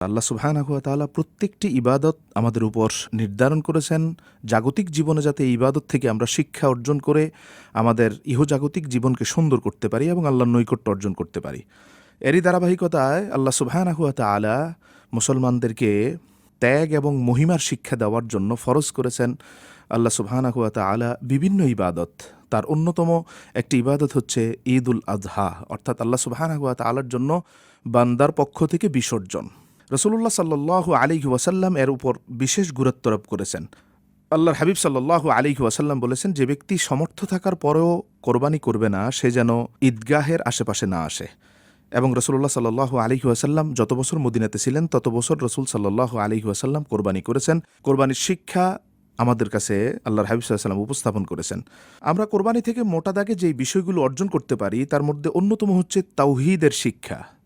আল্লাহ সুবহানাহুয়া তাআলা প্রত্যেকটি ইবাদত আমাদের উপর নির্ধারণ করেছেন। জাগতিক জীবনে যাতে এই ইবাদত থেকে আমরা শিক্ষা অর্জন করে আমাদের ইহজাগতিক জীবনকে সুন্দর করতে পারি এবং আল্লাহর নৈকট্য অর্জন করতে পারি। এরই ধারাবাহিকতায় আল্লাহ সুবহানাহুয়া তাআলা মুসলমানদেরকে ত্যাগ এবং মহিমার শিক্ষা দেওয়ার জন্য ফরজ করেছেন। আল্লাহ সুবহানাহুয়া তাআলা বিভিন্ন ইবাদত, তার অন্যতম একটি ইবাদত হচ্ছে ঈদ উল আজহা অর্থাৎ আল্লাহ সুবহানাহুয়া তাআলার জন্য বান্দার পক্ষ থেকে বিসর্জন। রসুল্লাহ সাল্লাহ আলিহি ওয়াসাল্লাম এর উপর বিশেষ গুরুত্বারোপ করেছেন। আল্লাহর হাবিব সাল্লাহ আলিহি ওয়াসাল্লাম বলেছেন, যে ব্যক্তি সমর্থ থাকার পরেও কোরবানি করবে না, সে যেন ঈদগাহের আশেপাশে না আসে। এবং রসুল্লাহ সাল্লাহ আলিহি ওয়াসাল্লাম যত বছর মদিনাতে ছিলেন, তত বছর রসুল সাল্লাহ আলিহি ওয়াসাল্লাম কোরবানি করেছেন। কোরবানির শিক্ষা আমাদের কাছে আল্লাহর হাবিব সাল্লাম উপস্থাপন করেছেন। আমরা কোরবানি থেকে মোটা দাগে যেই বিষয়গুলো অর্জন করতে পারি, তার মধ্যে অন্যতম হচ্ছে তাওহিদের শিক্ষা।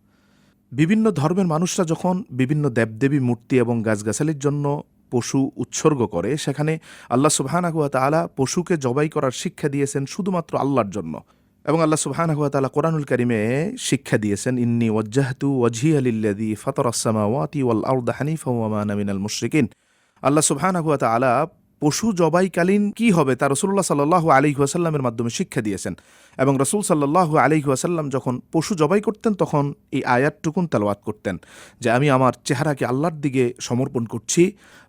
বিভিন্ন ধর্মের মানুষরা যখন বিভিন্ন দেবদেবী মূর্তি এবং গাছগাছালির জন্য পশু উৎসর্গ করে, সেখানে আল্লাহ সুবহানাহুয়া তাআলা পশুকে জবাই করার শিক্ষা দিয়েছেন শুধুমাত্র আল্লাহর জন্য। এবং আল্লাহ সুবহানাহুয়া তাআলা কোরআনুল কারিমে শিক্ষা দিয়েছেন, ইন্নি ওয়াজ্জাহতু ওয়াজহি আলিল্লাযী ফাতারাস সামাওয়াতি ওয়াল আরদা হানিফা ওয়া মিনাল মুশরিকিন। আল্লাহ সুবহানাহুয়া তাআলা পশু জবাইকালীন কি হবে তা রসুল্লাহ সাল্লাহ আলী মাধ্যমে শিক্ষা দিয়েছেন। এবং রসুল সাল্লাহ আলী যখন পশু জবাই করতেন, তখন এই আয়াতটুকুন তেলাওয়াত করতেন যে, আমি আমার চেহারাকে আল্লাহর দিকে সমর্পণ করছি।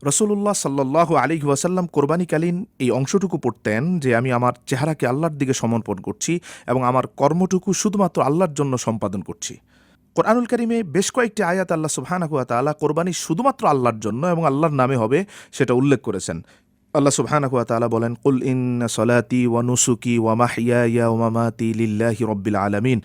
রসুল্লাহ সাল্লাহ আলী ওয়াসাল্লাম কোরবানিকালীন এই অংশটুকু পড়তেন যে, আমি আমার চেহারাকে আল্লাহর দিকে সমর্পণ করছি এবং আমার কর্মটুকু শুধুমাত্র আল্লাহর জন্য সম্পাদন করছি। কোরআনুল করিমে বেশ কয়েকটি আয়াত আল্লাহ সুবহানাহুয়া তাআলা কোরবানি শুধুমাত্র আল্লাহর জন্য এবং আল্লাহর নামে হবে সেটা উল্লেখ করেছেন। আল্লাহ সুবহানাহু ওয়া তাআলা বলেন, কুল ইন্না সলাতি ওয়া নুসুকি ওয়া মাহইয়ায়া ওয়া মামাতি লিল্লাহি রাব্বিল আলামিন।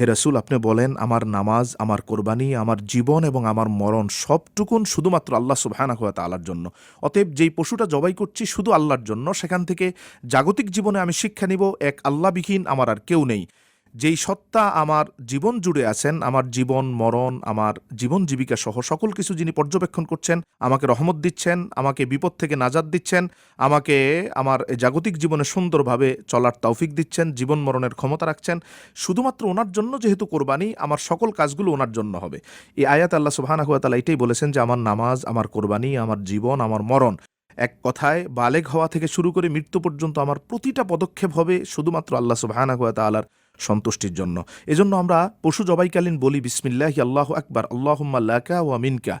হে রাসূল, আপনি বলেন, আমার নামাজ, আমার কোরবানি, আমার জীবন এবং আমার মরণ সবটুকুন শুধুমাত্র আল্লাহ সুবহানাহু ওয়া তাআলার জন্য। অতএব যেই পশুটা জবাই করছি শুধু আল্লাহর জন্য, সেখান থেকে জাগতিক জীবনে আমি শিক্ষা নিব, এক আল্লাহবিহীন আমার আর কেউ নেই। যেই সত্তা আমার জীবন জুড়ে আছেন, আমার জীবন, মরণ, আমার জীবন জীবিকা সহ সকল কিছু যিনি পর্যবেক্ষণ করছেন, আমাকে রহমত দিচ্ছেন, আমাকে বিপদ থেকে নাজাদ দিচ্ছেন, আমাকে আমার জাগতিক জীবনে সুন্দরভাবে চলার তৌফিক দিচ্ছেন, জীবন মরণের ক্ষমতা রাখছেন, শুধুমাত্র ওনার জন্য যেহেতু কোরবানি, আমার সকল কাজগুলো ওনার জন্য হবে। এই আয়াত আল্লাহ সুবহানাহু ওয়া তাআলা এটাই বলেছেন যে, আমার নামাজ, আমার কোরবানি, আমার জীবন, আমার মরণ এক কথায় বালেগ হওয়া থেকে শুরু করে মৃত্যু পর্যন্ত আমার প্রতিটা পদক্ষেপ হবে শুধুমাত্র আল্লাহ সুবহানাহু ওয়া তাআলার সন্তুষ্টির জন্য। এজন্য আমরা পশু জবাইকালীন বলি, বিসমিল্লাহি, আল্লাহ আকবার আল্লাহুম্মাল্লাকা ওয়া মিনকা।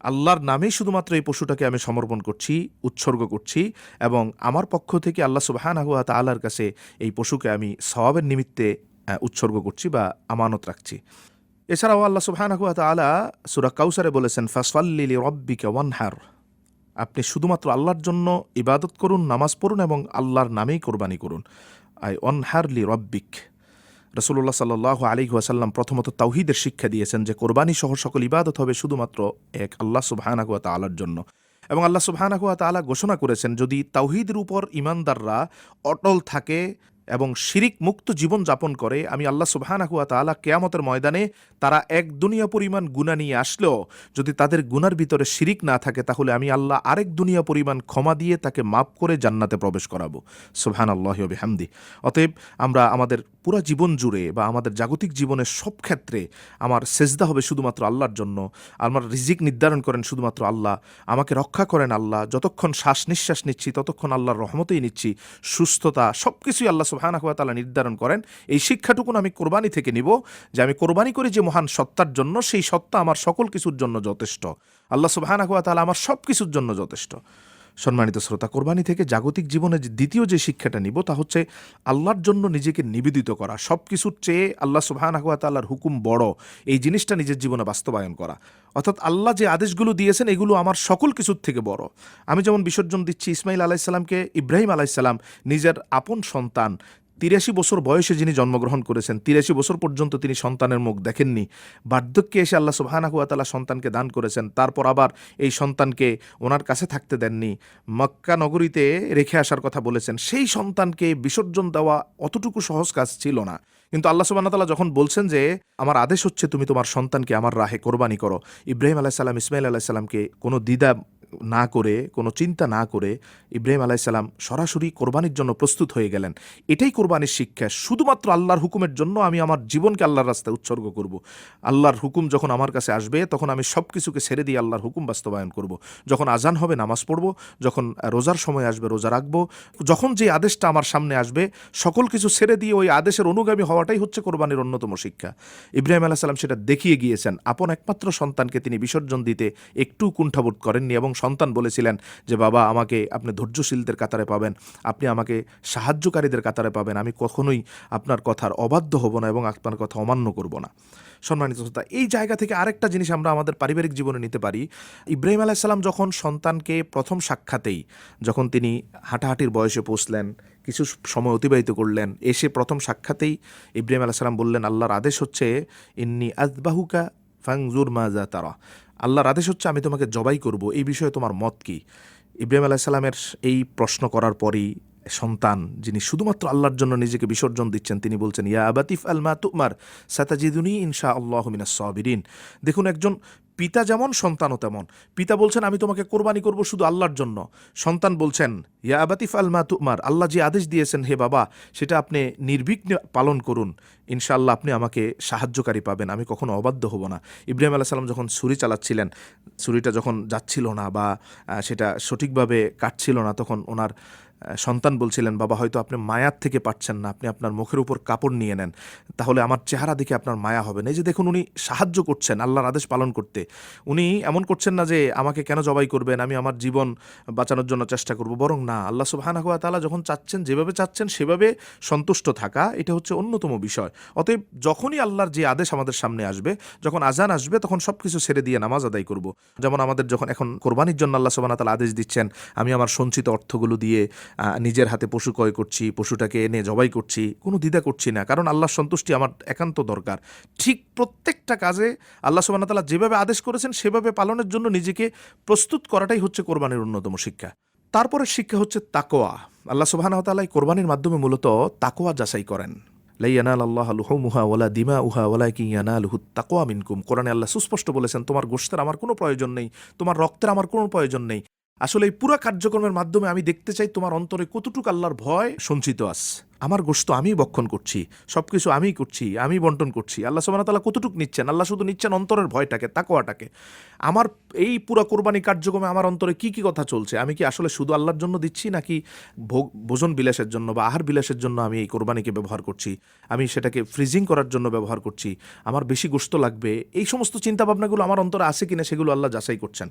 আল্লাহর নামেই শুধুমাত্র এই পশুটাকে আমি সমর্পণ করছি, উৎসর্গ করছি এবং আমার পক্ষ থেকে আল্লাহ সুবহানাহু ওয়া তাআলার কাছে এই পশুকে আমি সওয়াবের নিমিত্তে উৎসর্গ করছি বা আমানত রাখছি। এছাড়াও আল্লাহ সুবহানাহু ওয়া তাআলা সূরা কাউসারে বলেছেন ফাসফাল্লি লিরাব্বিকা ওয়ানহার। আপনি শুধুমাত্র আল্লাহর জন্য ইবাদত করুন, নামাজ পড়ুন এবং আল্লাহর নামেই কোরবানি করুন। আই অনহার লি রব্বিক রসুল্লাহ সাল্লাহ আলী ওয়াসাল্লাম প্রথমত তাওহিদের শিক্ষা দিয়েছেন যে কোরবানি সহ সকল ইবাদত হবে শুধুমাত্র এক আল্লাহ সুবহানাকুয়া তালার জন্য। এবং আল্লাহ সুবহানাকুয়া তালা ঘোষণা করেছেন, যদি তাওহিদের উপর ইমানদাররা অটল থাকে এবং শিরিক মুক্ত জীবন যাপন করে, আমি আল্লাহ সুবহানাকুয়া তালা কেয়ামতের ময়দানে তারা এক দুনিয়া পরিমাণ গুণা নিয়ে আসলেও, যদি তাদের গুনার ভিতরে শিরিক না থাকে, তাহলে আমি আল্লাহ আরেক দুনিয়া পরিমাণ ক্ষমা দিয়ে তাকে মাফ করে জান্নাতে প্রবেশ করাবো। সুবহান আল্লাহ হামদি অতএব আমরা আমাদের পুরা জীবন জুড়ে বা আমাদের জাগতিক জীবনের সব ক্ষেত্রে আমার সেজদা হবে শুধুমাত্র আল্লাহর জন্য। আমার রিজিক নির্ধারণ করেন শুধুমাত্র আল্লাহ। আমাকে রক্ষা করেন আল্লাহ। যতক্ষণ শ্বাস নিঃশ্বাস নিচ্ছি, ততক্ষণ আল্লাহর রহমতেই নিচ্ছি। সুস্থতা সব কিছুই আল্লাহ সুবাহানাকুয়া তালা নির্ধারণ করেন। এই শিক্ষাটুকুন আমি কোরবানি থেকে নিব। যে আমি কোরবানি করি যে মহান সত্তার জন্য, সেই সত্তা আমার সকল কিছুর জন্য যথেষ্ট। আল্লাহ সুবাহানাকুয়া তালা আমার সব কিছুর জন্য যথেষ্ট। সম্মানিত শ্রোতা, কোরবানি থেকে জাগতিক জীবনে দ্বিতীয় যে শিক্ষাটা নিব তা হচ্ছে আল্লাহর জন্য নিজেকে নিবেদিত করা। সব কিছুর চেয়ে আল্লাহ সুবাহান আল্লাহর হুকুম বড়। এই জিনিসটা নিজের জীবনে বাস্তবায়ন করা। অর্থাৎ আল্লাহ যে আদেশগুলো দিয়েছেন, এগুলো আমার সকল কিছুর থেকে বড়। আমি যেমন বিসর্জন দিচ্ছি ইসমাইল আলাইসাল্লামকে ইব্রাহিম আলাইসাল্লাম নিজের আপন সন্তান তিরাশি বছর বয়সে যিনি জন্মগ্রহণ করেছেন, তিরাশি বছর পর্যন্ত তিনি সন্তানের মুখ দেখেননি। বার্ধক্যে এসে আল্লাহ সুবাহানাকুয়া তালা সন্তানকে দান করেছেন, তারপর আবার এই সন্তানকে ওনার কাছে থাকতে দেননি। মক্কা নগরীতে রেখে আসার কথা বলেছেন, সেই সন্তানকে বিসর্জন দেওয়া অতটুকু সহজ কাজ ছিল না। কিন্তু আল্লাহ সুবাহতাল্লাহ যখন বলছেন যে, আমার আদেশ হচ্ছে তুমি তোমার সন্তানকে আমার রাহে কোরবানি করো। ইব্রাহিম আলাইসাল্লাম ইসমাইল আলাইসাল্লামকে কোনো দ্বিধা না করে, কোনো চিন্তা না করে ইব্রাহিম আলাইসাল্লাম সরাসরি কোরবানির জন্য প্রস্তুত হয়ে গেলেন। এটাই কোরবানির শিক্ষা। শুধুমাত্র আল্লাহর হুকুমের জন্য আমি আমার জীবনকে আল্লাহর রাস্তায় উৎসর্গ করব। আল্লাহর হুকুম যখন আমার কাছে আসবে, তখন আমি সব কিছুকে ছেড়ে দিয়ে আল্লাহর হুকুম বাস্তবায়ন করব। যখন আজান হবে, নামাজ পড়ব, যখন রোজার সময় আসবে, রোজা রাখব, যখন যে আদেশটা আমার সামনে আসবে, সকল কিছু ছেড়ে দিয়ে ওই আদেশের অনুগামী হওয়াটাই হচ্ছে কোরবানির অন্যতম শিক্ষা। ইব্রাহিম আলাহ সাল্লাম সেটা দেখিয়ে গিয়েছেন। আপন একমাত্র সন্তানকে তিনি বিসর্জন দিতে একটু কুণ্ঠাবোধ করেননি এবং সন্তান বলেছিলেন যে, বাবা, আমাকে আপনি ধৈর্যশীলদের কাতারে পাবেন। আপনি আমাকে সাহায্যকারীদের কাতারে পাবেন। আমি কখনোই আপনার কথার অবাধ্য হব না এবং আপনার কথা অমান্য করব না। সম্মানিত শ্রোতা, এই জায়গা থেকে আরেকটা জিনিস আমরা আমাদের পারিবারিক জীবনে নিতে পারি। ইব্রাহিম আলাইসাল্লাম যখন সন্তানকে প্রথম সাক্ষাতেই যখন তিনি হাঁটাহাঁটির বয়সে পৌঁছলেন, কিছু সময় অতিবাহিত করলেন, এসে প্রথম সাক্ষাতেই ইব্রাহিম আলাইসাল্লাম বললেন, আল্লাহর আদেশ হচ্ছে, ইন্নি আজবাহুকা ফাংজুর মাজা তারা। আল্লাহর আদেশ হচ্ছে আমি তোমাকে জবাই করব। এই বিষয়ে তোমার মত কি? ইব্রাহিম আলাইসাল্লামের এই প্রশ্ন করার পরই সন্তান, যিনি শুধুমাত্র আল্লাহর জন্য নিজেকে বিসর্জন দিচ্ছেন, তিনি বলছেন, ইয়া আবাতিফ আলমা তুমার, সাতাজিদুনি ইনশা আল্লাহ সাবিরিন। দেখুন, একজন পিতা যেমন, সন্তানও তেমন। পিতা বলছেন, আমি তোমাকে কোরবানি করব শুধু আল্লাহর জন্য। সন্তান বলছেন, ইয়া আবাতিফ আলমা তুমার। আল্লাহ যে আদেশ দিয়েছেন, হে বাবা, সেটা আপনি নির্বিঘ্নে পালন করুন। ইনশাআল্লাহ আপনি আমাকে সাহায্যকারী পাবেন। আমি কখনো অবাধ্য হব না। ইব্রাহিম আলাহ সাল্লাম যখন ছুরি চালাচ্ছিলেন, ছুরিটা যখন যাচ্ছিল না বা সেটা সঠিকভাবে কাটছিল না, তখন ওনার সন্তান বলছিলেন, বাবা, হয়তো আপনি মায়ার থেকে পাচ্ছেন না, আপনি আপনার মুখের উপর কাপড় নিয়ে নেন, তাহলে আমার চেহারা দেখে আপনার মায়া হবে। না এই যে দেখুন, উনি সাহায্য করছেন আল্লাহর আদেশ পালন করতে। উনি এমন করছেন না যে, আমাকে কেন জবাই করবেন? আমি আমার জীবন বাঁচানোর জন্য চেষ্টা করব। বরং না, আল্লাহ সুবহানাহু ওয়া তাআলা যখন চাচ্ছেন, যেভাবে চাচ্ছেন, সেভাবে সন্তুষ্ট থাকা, এটা হচ্ছে অন্যতম বিষয়। অতএব যখনই আল্লাহর যে আদেশ আমাদের সামনে আসবে, যখন আজান আসবে, তখন সব কিছু ছেড়ে দিয়ে নামাজ আদায় করব। যেমন আমাদের যখন এখন কোরবানির জন্য আল্লাহ সুবহানাহু ওয়া তাআলা আদেশ দিচ্ছেন, আমি আমার সঞ্চিত অর্থগুলো দিয়ে নিজের হাতে পশু ক্রয় করছি, পশুটাকে এনে জবাই করছি, কোনো দ্বিধা করছি না। কারণ আল্লাহর সন্তুষ্টি আমার একান্ত দরকার। ঠিক প্রত্যেকটা কাজে আল্লাহ ওয়া যেভাবে আদেশ করেছেন, সেভাবে পালনের জন্য নিজেকে প্রস্তুত করাটাই হচ্ছে কোরবানির অন্যতম শিক্ষা। তারপরে শিক্ষা হচ্ছে তাকোয়া আল্লাহ সুবহানাহু ওয়া কোরবানির মাধ্যমে মূলত তাকোয়া যাচাই করেন। লাই ইয়ানাল আল্লাহ লুহুমুহা ওয়ালা দিমা উহা ওয়ালা কি ইয়ানালুহু তাকওয়া মিনকুম। কোরআনে আল্লাহ সুস্পষ্ট বলেছেন, তোমার গোশতের আমার কোনো প্রয়োজন নেই, তোমার রক্তের আমার কোনো প্রয়োজন নেই। আসলে এই পুরো কার্যক্রমের মাধ্যমে আমি দেখতে চাই তোমার অন্তরে কতটুকু আল্লাহর ভয় সঞ্চিত আস আমার গোশত আমি বক্ষণ করছি সব কিছু আমিই করছি, আমি বন্টন করছি। আল্লাহ ওয়া তাআলা কতটুকু নিচ্ছেন? আল্লাহ শুধু নিচ্ছেন অন্তরের ভয়টাকে তাকোয়াটাকে আমার এই পুরো কোরবানি কার্যক্রমে আমার অন্তরে কি কি কথা চলছে? আমি কি আসলে শুধু আল্লাহর জন্য দিচ্ছি, নাকি ভোগ- ভোজন বিলাসের জন্য বা আহার বিলাসের জন্য আমি এই কোরবানিকে ব্যবহার করছি? আমি সেটাকে ফ্রিজিং করার জন্য ব্যবহার করছি। আমার বেশি গোস্ত লাগবে। এই সমস্ত চিন্তাভাবনাগুলো আমার অন্তরে আছে কিনা সেগুলো আল্লাহ যাচাই করছেন।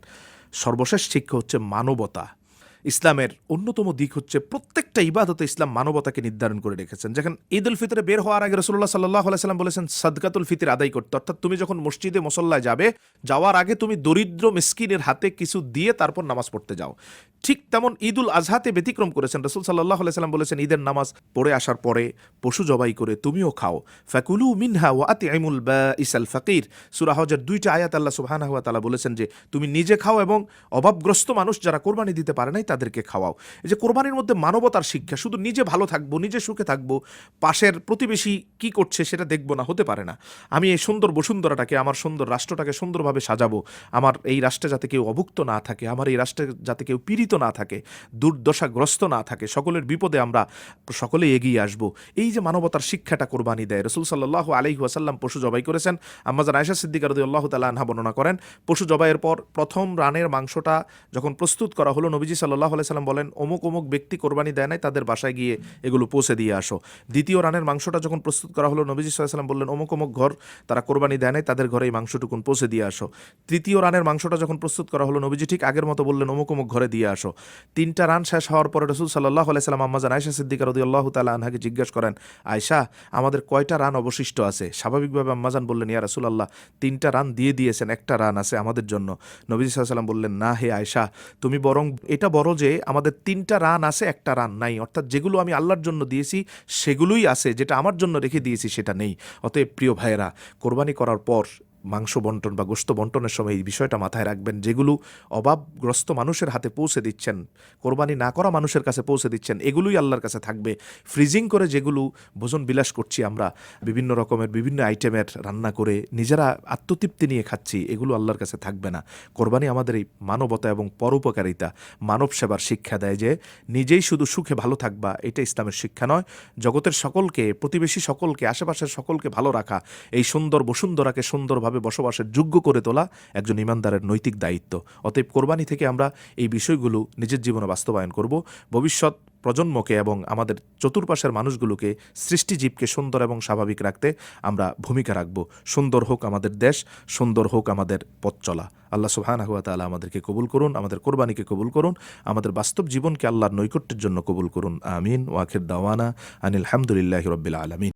সর্বশেষ শিক্ষা হচ্ছে মানবতা। ইসলামের অন্যতম দিক হচ্ছে প্রত্যেকটা ইবাদতে ইসলাম মানবতাকে নির্ধারণ করে রেখেছেন। যখন ঈদ উল ফিতরে বের হওয়ার আগে রসুল্লাহ সাল্লাহ সাল্লাম বলেছেন, সাদকাতুল ফিতির আদায় করতে। অর্থাৎ তুমি যখন মসজিদে মুসল্লায় যাবে, যাওয়ার আগে তুমি দরিদ্র মিসকিনের হাতে কিছু দিয়ে তারপর নামাজ পড়তে যাও। ঠিক তেমন ঈদ উল আজহাতে ব্যতিক্রম করেছেন রসুল সাল্লাহ সাল্লাম বলেছেন, ঈদের নামাজ পড়ে আসার পরে পশু জবাই করে তুমিও খাও। ফাকুলু মিনহা ওয়া আতি আইমুল বা ইসাল ফাকির সুরাহজের দুইটা আয়াত আল্লাহ সুবহানাহু ওয়া তাআলা বলেছেন যে, তুমি নিজে খাও এবং অভাবগ্রস্ত মানুষ যারা কোরবানি দিতে পারে নাই তাদেরকে খাওয়াও। এই যে কোরবানির মধ্যে মানবতার শিক্ষা, শুধু নিজে ভালো থাকব, নিজে সুখে থাকব, পাশের প্রতিবেশী কি করছে সেটা দেখব না, হতে পারে না। আমি এই সুন্দর বসুন্ধরাটাকে, আমার সুন্দর রাষ্ট্রটাকে সুন্দরভাবে সাজাবো। আমার এই রাষ্ট্রে যাতে কেউ অভুক্ত না থাকে, আমার এই রাষ্ট্রে যাতে কেউ পীড়িত না থাকে, দুর্দশাগ্রস্ত না থাকে, সকলের বিপদে আমরা সকলে এগিয়ে আসব। এই যে মানবতার শিক্ষাটা কোরবানি দেয়, রসুল সাল্লাহ আলাইহি ওয়াসাল্লাম পশু জবাই করেছেন। আম্মাজান আয়সা সিদ্দিক রদি আল্লাহ তালা আনহা বর্ণনা করেন, পশু জবাইয়ের পর প্রথম রানের মাংসটা যখন প্রস্তুত করা হলো, নবীজি সাল্লাহ আলাইসাল্লাম বলেন, অমুক অমুক ব্যক্তি কোরবানি দেয় নাই, তাদের বাসায় গিয়ে এগুলো পৌঁছে দিয়ে আসো। দ্বিতীয় রানের মাংসটা যখন প্রস্তুত করা হলো, নবীজি সাল্লাম বললেন, অমুক অমুক ঘর, তারা কোরবানি দেয় নাই, তাদের ঘরে এই মাংসটুকুন পৌঁছে দিয়ে আসো। তৃতীয় রানের মাংসটা যখন প্রস্তুত করা হলো, নবীজি ঠিক আগের মতো বললেন, অমুক অমুক ঘরে দিয়ে আসো। তিনটা রান শেষ হওয়ার পরে রসুল সাল্লাহ আলাইসাল্লাম আম্মাজান আয়সা সিদ্দিকা রদি আল্লাহ তালা আনহাকে জিজ্ঞাসা করেন আয়সা আমাদের কয়টা রান অবশিষ্ট আছে? স্বাভাবিকভাবে আম্মাজান বললেন, ইয়া রাসুল আল্লাহ তিনটা রান দিয়ে দিয়েছেন, একটা রান আছে আমাদের জন্য। নবীজি সাল্লাম বললেন, না হে আয়সা তুমি বরং, এটা বড় যে আমাদের তিনটা রান আছে, একটা রান নাই। অর্থাৎ যেগুলো আমি আল্লাহর জন্য দিয়েছি, সেগুলোই আছে, যেটা আমার জন্য রেখে দিয়েছি, সেটা নেই। অতএব প্রিয় ভাইয়েরা, কোরবানি করার পর মাংস বন্টন বা গোস্ত বন্টনের সময় এই বিষয়টা মাথায় রাখবেন, যেগুলো অভাবগ্রস্ত মানুষের হাতে পৌঁছে দিচ্ছেন, কোরবানি না করা মানুষের কাছে পৌঁছে দিচ্ছেন, এগুলোই আল্লাহর কাছে থাকবে। ফ্রিজিং করে যেগুলো ভোজন বিলাস করছি আমরা, বিভিন্ন রকমের বিভিন্ন আইটেমের রান্না করে নিজেরা আত্মতৃপ্তি নিয়ে খাচ্ছি, এগুলো আল্লাহর কাছে থাকবে না। কোরবানি আমাদের এই মানবতা এবং পরোপকারিতা, মানব সেবার শিক্ষা দেয় যে নিজেই শুধু সুখে ভালো থাকবা, এটা ইসলামের শিক্ষা নয়। জগতের সকলকে, প্রতিবেশী সকলকে, আশেপাশের সকলকে ভালো রাখা, এই সুন্দর বসুন্ধরাকে সুন্দরভাবে বসবাসের যোগ্য করে তোলা একজন ইমানদারের নৈতিক দায়িত্ব। অতএব কোরবানি থেকে আমরা এই বিষয়গুলো নিজের জীবনে বাস্তবায়ন করব। ভবিষ্যৎ প্রজন্মকে এবং আমাদের চতুর্পাশের মানুষগুলোকে সৃষ্টিজীবকে সুন্দর এবং স্বাভাবিক রাখতে আমরা ভূমিকা রাখব। সুন্দর হোক আমাদের দেশ, সুন্দর হোক আমাদের পথ চলা। আল্লাহ সুবহানাহু ওয়া তাআলা আমাদেরকে কবুল করুন, আমাদের কোরবানিকে কবুল করুন, আমাদের বাস্তব জীবনকে আল্লাহর নৈকট্যের জন্য কবুল করুন। আমিন। ওয়াখির দাওয়ানা আনিল হামদুলিল্লাহি রব্বিল আলামিন।